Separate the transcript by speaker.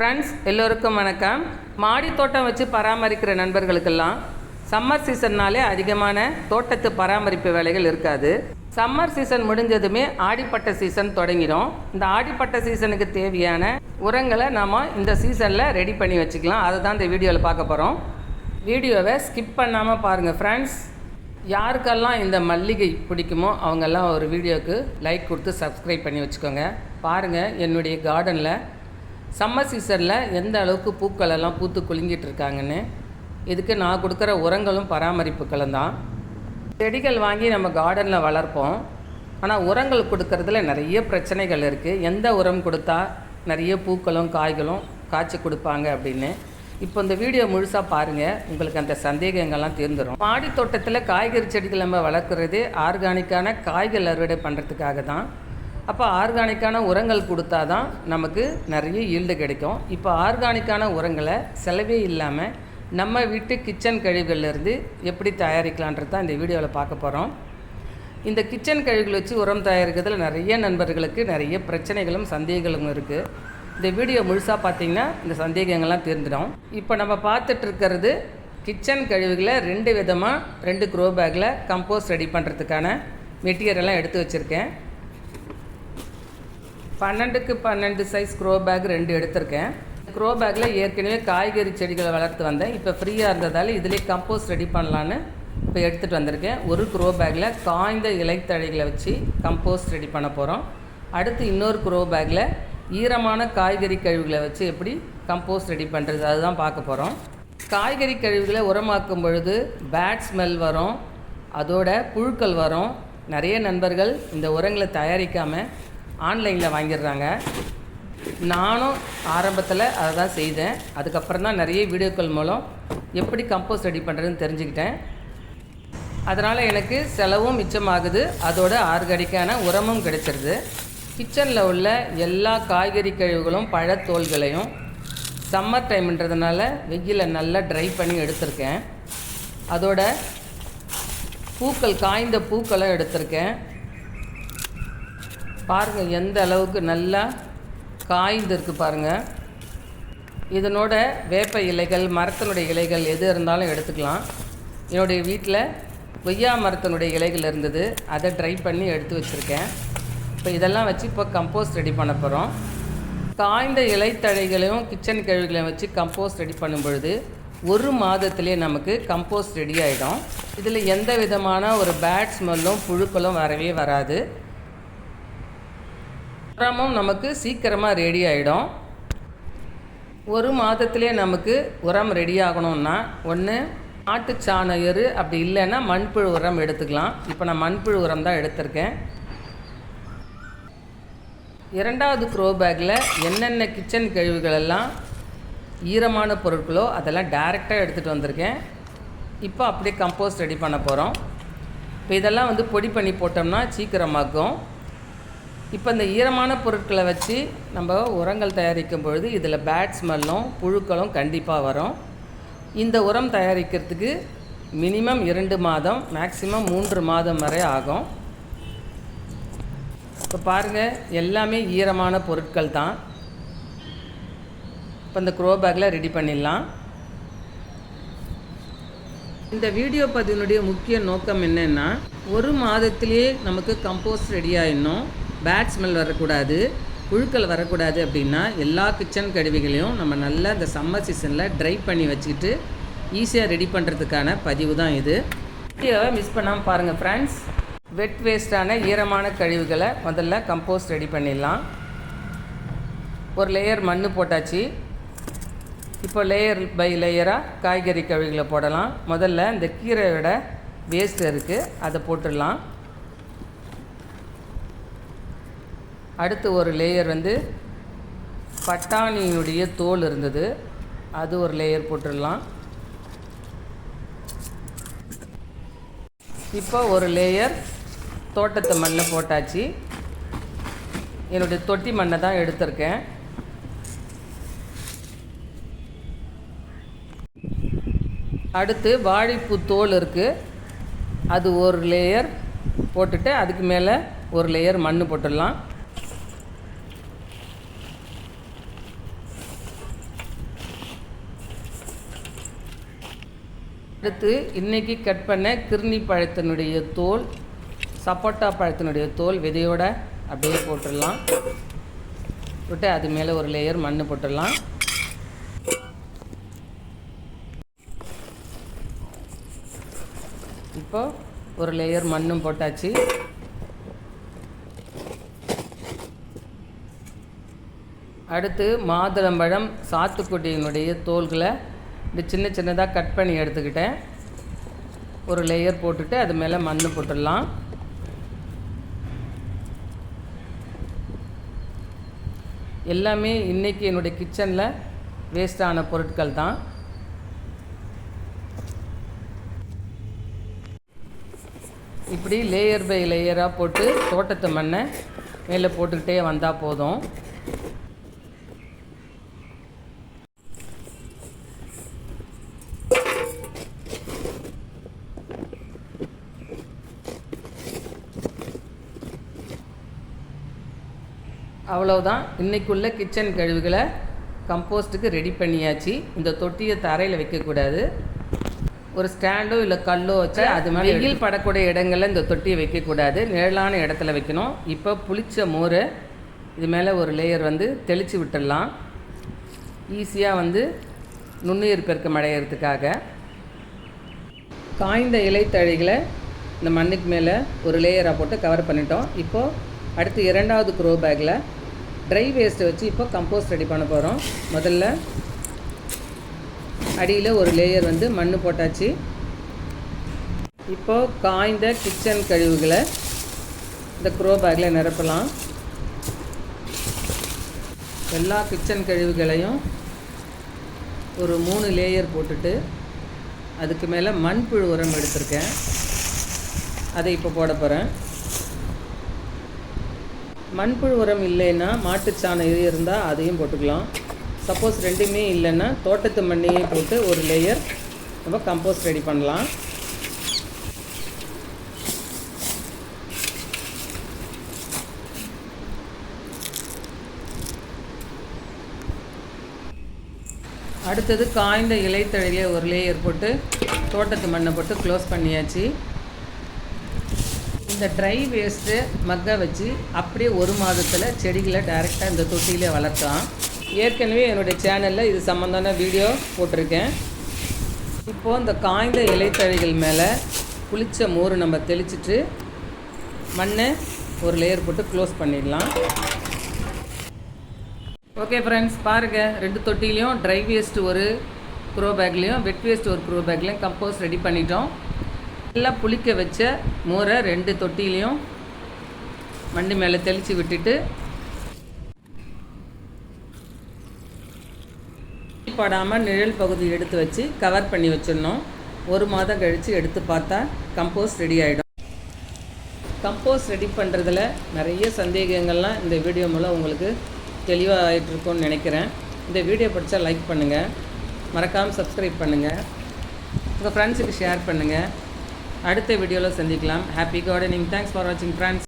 Speaker 1: Friends எல்லோருக்கும் வணக்கம். மாடி தோட்டம் வச்சு பராமரிக்கிற நண்பர்களுக்கெல்லாம் சம்மர் சீசன்னாலே அதிகமான தோட்டத்து பராமரிப்பு வேலைகள் இருக்காது. சம்மர் சீசன் முடிஞ்சதுமே ஆடிப்பட்ட சீசன் தொடங்கிடும். இந்த ஆடிப்பட்ட சீசனுக்கு தேவையான உரங்களை நாம் இந்த சீசனில் ரெடி பண்ணி வச்சுக்கலாம். அதை தான் இந்த வீடியோவில் பார்க்க போகிறோம் வீடியோவை ஸ்கிப் பண்ணாமல் பாருங்கள் ஃப்ரெண்ட்ஸ் யாருக்கெல்லாம் இந்த மல்லிகை பிடிக்குமோ அவங்கெல்லாம் ஒரு வீடியோவுக்கு லைக் கொடுத்து சப்ஸ்கிரைப் பண்ணி வச்சுக்கோங்க. பாருங்கள் என்னுடைய கார்டனில் சம்மர் சீசனில் எந்த அளவுக்கு பூக்கள் எல்லாம் பூத்து குலுங்கிட்டு இருக்காங்கன்னு இதுக்கு நான் கொடுக்குற உரங்களும் பராமரிப்புகளும் தான். செடிகள் வாங்கி நம்ம கார்டனில் வளர்ப்போம். ஆனால் உரங்கள் கொடுக்கறதுல நிறைய பிரச்சனைகள் இருக்குது எந்த உரம் கொடுத்தா நிறைய பூக்களும் காய்களும் காய்ச்சி கொடுப்பாங்க அப்படின்னு. இப்போ இந்த வீடியோ முழுசாக பாருங்கள் உங்களுக்கு அந்த சந்தேகங்கள்லாம் தீர்ந்துடும் மாடி தோட்டத்தில் காய்கறி செடிகள் நம்ம வளர்க்குறது ஆர்கானிக்கான காய்கள் அறுவடை பண்ணுறதுக்காக தான். அப்போ ஆர்கானிக்கான உரங்கள் கொடுத்தா தான் நமக்கு நிறைய ஈல்டு கிடைக்கும். இப்போ ஆர்கானிக்கான உரங்களை செலவே இல்லாமல் நம்ம வீட்டு கிச்சன் கழிவுகள்லேருந்து எப்படி தயாரிக்கலான்றது தான் இந்த வீடியோவில் பார்க்க போகிறோம் இந்த கிச்சன் கழிவுகள் வச்சு உரம் தயாரிக்கிறதுல நிறைய நண்பர்களுக்கு நிறைய பிரச்சனைகளும் சந்தேகங்களும் இருக்குது இந்த வீடியோ முழுசாக பார்த்தீங்கன்னா இந்த சந்தேகங்கள்லாம் தீர்ந்துடும். இப்போ நம்ம பார்த்துட்ருக்கிறது கிச்சன் கழிவுகளை ரெண்டு விதமாக ரெண்டு க்ரோ பேக்கில் கம்போஸ்ட் ரெடி பண்ணுறதுக்கான மெட்டீரியல்லாம் எடுத்து வச்சுருக்கேன். பன்னெண்டுக்கு பன்னெண்டு சைஸ் க்ரோ பேக் ரெண்டு எடுத்திருக்கேன். க்ரோ பேக்கில் ஏற்கனவே காய்கறி செடிகளை வளர்த்து வந்தேன். இப்போ ஃப்ரீயாக இருந்ததால் இதிலே கம்போஸ்ட் ரெடி பண்ணலான்னு இப்போ எடுத்துகிட்டு வந்திருக்கேன். ஒரு க்ரோ பேக்கில் காய்ந்த இலைத்தழைகளை வச்சு கம்போஸ்ட் ரெடி பண்ண போகிறோம் அடுத்து இன்னொரு க்ரோ பேக்கில் ஈரமான காய்கறி கழிவுகளை வச்சு எப்படி கம்போஸ்ட் ரெடி பண்ணுறது அதுதான் பார்க்க போகிறோம் காய்கறி கழிவுகளை உரமாக்கும் பொழுது பேட் ஸ்மெல் வரும். அதோட புழுக்கள் வரும். நிறைய நண்பர்கள் இந்த உரங்களை தயாரிக்காமல் ஆன்லைனில் வாங்கிடுறாங்க. நானும் ஆரம்பத்தில் அதை தான் செய்தேன். அதுக்கப்புறம் தான் நிறைய வீடியோக்கள் மூலம் எப்படி கம்போஸ் ரெடி பண்ணுறதுன்னு தெரிஞ்சுக்கிட்டேன். அதனால் எனக்கு செலவும் மிச்சமாகுது. அதோட ஆர்கானிக்கான உரமும் கிடைச்சிருது. கிச்சனில் உள்ள எல்லா காய்கறி கழிவுகளும் பழத்தோல்களையும் சம்மர் டைம்ன்றதுனால வெயிலில் நல்லா ட்ரை பண்ணி எடுத்திருக்கேன். அதோட பூக்கள் காய்ந்த பூக்களும் எடுத்திருக்கேன். பாருங்கள் எந்த அளவுக்கு நல்லா காய்ந்திருக்கு பாருங்கள் இதனோட வேப்ப இலைகள் மரத்தினுடைய இலைகள் எது இருந்தாலும் எடுத்துக்கலாம். என்னுடைய வீட்டில் கொய்யா மரத்தினுடைய இலைகள் இருந்தது. அதை ட்ரை பண்ணி எடுத்து வச்சுருக்கேன். இப்போ இதெல்லாம் வச்சு இப்போ கம்போஸ்ட் ரெடி பண்ண போகிறோம் காய்ந்த இலைத்தழைகளையும் கிச்சன் கழிவுகளையும் வச்சு கம்போஸ்ட் ரெடி பண்ணும் பொழுது ஒரு மாதத்துலேயே நமக்கு கம்போஸ்ட் ரெடி ஆகிடும் இதில் எந்த விதமான ஒரு பேட் ஸ்மெல்லும் புழுக்களும் வரவே வராது. உரமும் நமக்கு சீக்கிரமாக ரெடி ஆகிடும் ஒரு மாதத்திலே நமக்கு உரம் ரெடி ஆகணும்னா ஒன்று ஆட்டுச்சாண எரு அப்படி இல்லைன்னா மண்புழு உரம் எடுத்துக்கலாம். இப்போ நான் மண்புழு உரம் தான் எடுத்திருக்கேன். இரண்டாவது க்ரோ பேக்கில் என்னென்ன கிச்சன் கழிவுகள் எல்லாம் ஈரமான பொருட்களோ அதெல்லாம் டைரெக்டாக எடுத்துகிட்டு வந்திருக்கேன். இப்போ அப்படியே கம்போஸ்ட் ரெடி பண்ண போகிறோம் இப்போ இதெல்லாம் வந்து பொடி பண்ணி போட்டோம்னா சீக்கிரமாக்கும். இப்போ இந்த ஈரமான பொருட்களை வச்சு நம்ம உரங்கள் தயாரிக்கும் பொழுது இதில் பேட் ஸ்மெல்லும் புழுக்களும் கண்டிப்பாக வரும். இந்த உரம் தயாரிக்கிறதுக்கு மினிமம் இரண்டு மாதம் மேக்சிமம் மூன்று மாதம் வரை ஆகும். இப்போ பாருங்கள் எல்லாமே ஈரமான பொருட்கள் தான். இப்போ இந்த க்ரோ பேக்கில் ரெடி பண்ணிடலாம். இந்த வீடியோ பதிவினுடைய முக்கிய நோக்கம் என்னென்னா ஒரு மாதத்திலேயே நமக்கு கம்போஸ்ட் ரெடி ஆயிடணும். பேட் ஸ்மெல் வரக்கூடாது புழுக்கள் வரக்கூடாது அப்படின்னா எல்லா கிச்சன் கருவிகளையும் நம்ம நல்லா இந்த சம்மர் சீசனில் ட்ரை பண்ணி வச்சுக்கிட்டு ஈஸியாக ரெடி பண்ணுறதுக்கான பதிவு தான் இது. வீடியோவை மிஸ் பண்ணாமல் பாருங்கள் ஃப்ரெண்ட்ஸ் வெட் வேஸ்டான ஈரமான கழிவுகளை முதல்ல கம்போஸ்ட் ரெடி பண்ணிடலாம். ஒரு லேயர் மண் போட்டாச்சு. இப்போ லேயர் பை லேயராக காய்கறி கழிவுகளை போடலாம். முதல்ல இந்த கீரையோட வேஸ்ட் இருக்குது அதை போட்டுடலாம். அடுத்து ஒரு லேயர் வந்து பட்டாணியினுடைய தோல் இருந்தது. அது ஒரு லேயர் போட்டுடலாம். இப்போ ஒரு லேயர் தோட்டத்து மண்ணை போட்டாச்சு. என்னுடைய தொட்டி மண்ணை தான் எடுத்திருக்கேன். அடுத்து வாழைப்பூ தோல் இருக்குது அது ஒரு லேயர் போட்டுட்டு அதுக்கு மேலே ஒரு லேயர் மண் போட்டுடலாம். அடுத்து இன்றைக்கி கட் பண்ண கிர்னி பழத்தினுடைய தோல் சப்போட்டா பழத்தினுடைய தோல் விதையோட அப்படியே போட்டுடலாம். விட்டு அது மேலே ஒரு லேயர் மண் போட்டுடலாம். இப்போ ஒரு லேயர் மண்ணும் போட்டாச்சு. அடுத்து மாதுளம்பழம் சாத்துக்குட்டியினுடைய தோல்களை இப்படி சின்ன சின்னதாக கட் பண்ணி எடுத்துக்கிட்டேன். ஒரு லேயர் போட்டுட்டு அது மேலே மண் போட்டுடலாம். எல்லாமே இன்றைக்கி என்னுடைய கிச்சனில் வேஸ்டான பொருட்கள் தான். இப்படி லேயர் பை லேயராக போட்டு தோட்டத்து மண்ணை மேலே போட்டுக்கிட்டே வந்தால் போதும். அவ்வளவுதான். இன்னைக்குள்ள கிச்சன் கழிவுகளை கம்போஸ்ட்டுக்கு ரெடி பண்ணியாச்சு. இந்த தொட்டியை தரையில் வைக்கக்கூடாது. ஒரு ஸ்டாண்டோ இல்லை கல்லோ வச்சு அது மாதிரி வெயில் படக்கூடிய இடங்களில் இந்த தொட்டியை வைக்கக்கூடாது. நிழலான இடத்துல வைக்கணும். இப்போ புளிச்ச மோரை இது மேலே ஒரு லேயர் வந்து தெளித்து விட்டுடலாம். ஈஸியாக வந்து நுண்ணுயிர் பெருக்கம் அடையிறதுக்காக. காய்ந்த இலைத்தழைகளை இந்த மண்ணுக்கு மேலே ஒரு லேயராக போட்டு கவர் பண்ணிட்டோம். இப்போது அடுத்து இரண்டாவது க்ரோ பேக்கில் ட்ரை வேஸ்ட்டை வச்சு இப்போ கம்போஸ்ட் ரெடி பண்ண போகிறோம் முதல்ல அடியில் ஒரு லேயர் வந்து மண் போட்டாச்சு. இப்போது காய்ந்த கிச்சன் கழிவுகளை இந்த க்ரோ பேக்கில் நிரப்பலாம். எல்லா கிச்சன் கழிவுகளையும் ஒரு மூணு லேயர் போட்டுட்டு அதுக்கு மேலே மண்புழு உரம் எடுத்திருக்கேன். அதை இப்போ போட போகிறேன் மண்புழு உரம் இல்லைன்னா மாட்டுச்சாணம் இது இருந்தால் அதையும் போட்டுக்கலாம். சப்போஸ் ரெண்டுமே இல்லைன்னா தோட்டத்து மண்ணையே போட்டு ஒரு லேயர் நம்ம கம்போஸ்ட் ரெடி பண்ணலாம். அடுத்தது காய்ந்த இலைத்தழையிலே ஒரு லேயர் போட்டு தோட்டத்து மண்ணை போட்டு க்ளோஸ் பண்ணியாச்சு. இந்த ட்ரை வேஸ்ட்டு மக்கை வச்சு அப்படியே ஒரு மாதத்தில் செடிகளை டைரெக்டாக இந்த தொட்டியிலே வளர்த்தலாம் ஏற்கனவே என்னுடைய சேனலில் இது சம்மந்தான வீடியோ போட்டிருக்கேன். இப்போது இந்த காய்ந்த இலைத்தழைகள் மேலே புளிச்ச மோர் நம்ம தெளிச்சிட்டு மண்ணை ஒரு லேயர் போட்டு க்ளோஸ் பண்ணிடலாம். ஓகே ஃப்ரெண்ட்ஸ் பாருங்கள் ரெண்டு தொட்டிலையும் ட்ரை வேஸ்ட் ஒரு க்ரோ பேக்லேயும் வெட் வேஸ்ட் ஒரு க்ரோ பேக்லேயும் கம்போஸ் ரெடி பண்ணிட்டோம். நல்லா புளிக்க வச்ச மோரை ரெண்டு தொட்டிலையும் மண்டி மேலே தெளித்து விட்டுட்டு படாமல் நிழல் பகுதி எடுத்து வச்சு கவர் பண்ணி வச்சிடணும். ஒரு மாதம் கழித்து எடுத்து பார்த்தா கம்போஸ்ட் ரெடி ஆகிடும் கம்போஸ்ட் ரெடி பண்ணுறதுல நிறைய சந்தேகங்கள்லாம் இந்த வீடியோ மூலம் உங்களுக்கு தெளிவாக ஆகிட்டுருக்கும்னு நினைக்கிறேன். இந்த வீடியோ பிடிச்சா லைக் பண்ணுங்கள் மறக்காமல் சப்ஸ்கிரைப் பண்ணுங்கள் உங்கள் ஃப்ரெண்ட்ஸுக்கு ஷேர் பண்ணுங்கள் அடுத்த வீடியோவில் சந்திக்கலாம். ஹாப்பி கார்டனிங் தேங்க்ஸ் ஃபார் வாட்சிங் ஃப்ரெண்ட்ஸ்